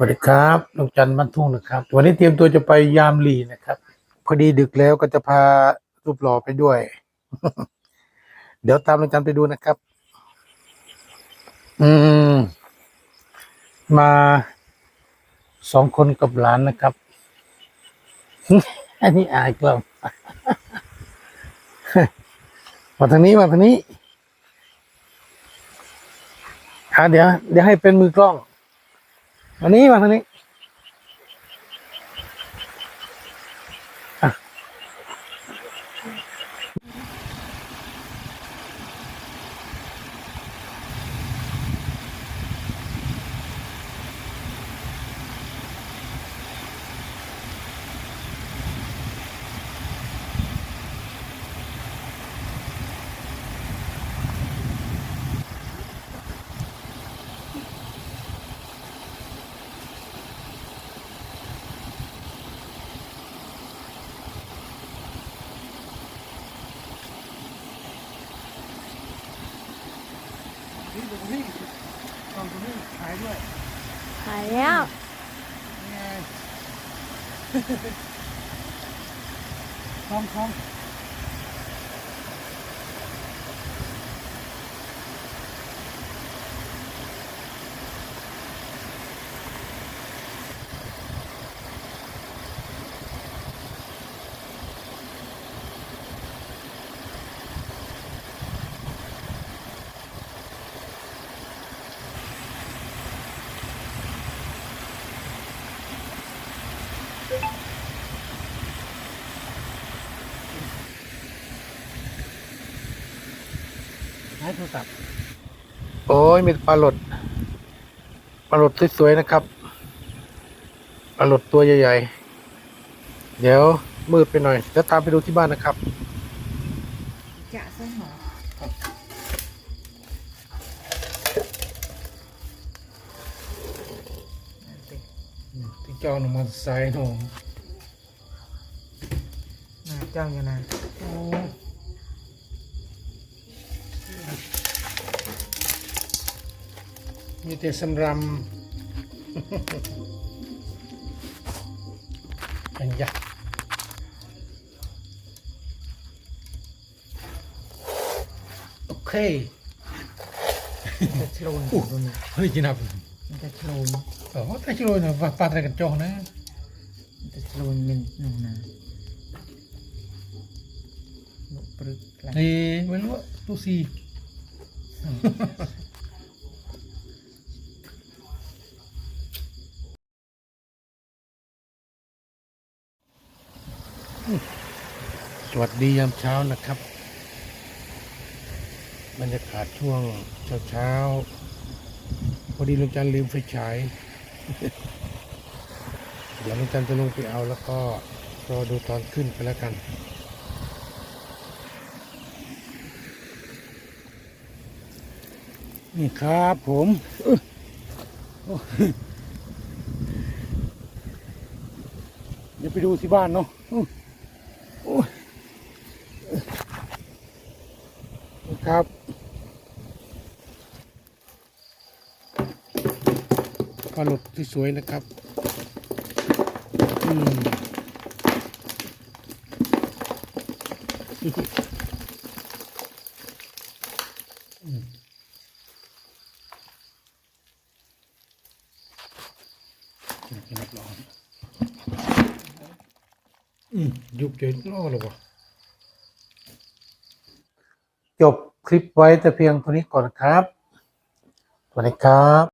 สวัสดีครับลุงจันทร์บ้านทุ่งนะครับ วันนี้เตรียมตัวจะไปยามลีนะครับ พอดีดึกแล้วก็จะพารูปหล่อไปด้วย เดี๋ยวตามลุงจันทร์ไปดูนะครับ อืม มาสองคนกับหลานนะครับ อันนี้อายกล้องมาทางนี้มาทางนี้อะเดี๋ยวเดี๋ยวให้เป็นมือกล้อง อันนี้มาทางนี้ นี่ตรงนี้ตรงนี้ขายด้วยหายแล้วไงคล้องคล้อง หายโทรศัพท์โอ้ยมีปลาหลดปลาหลดสวยๆนะครับปลาหลดตัวใหญ่ๆ เดี๋ยวมืดไปหน่อยเดี๋ยวตามไปดูที่บ้านนะครับจะใส่หมอที่เจ้าหนุ่มมอเตอร์ไซค์หนุ่มน่าเจ้าอยู่นะโอ้ มีแต่สำรำอันยะโอเคจะโชลนอยู่ตรงนี้เฮ้ยจินับมันจะโชลนโอ้แต่ชิโร่นะว่าปาดอะไรกันจองนะมันจะโชลนมันหนึ่งนะลุกปรึกกลางเอ้ยไม่รู้ว่าตู้ซี สวัสดียามเช้านะครับ บรรยากาศช่วงเช้าเช้าพอดีลุงจันลืมไฟฉาย เดี๋ยวลุงจันจะลงไปเอาแล้วก็รอดูตอนขึ้นไปแล้วกันนี่ครับผมเดี๋ยวไปดูที่บ้านเนาะอื้อโอ้ยนี่ ครับ ปลาหลดที่สวยนะครับ อืมอืมกินรับรองอืมยุบเจอล่อเลยวะจบ คลิปไว้แต่เพียงเท่านี้ก่อนครับ สวัสดีครับ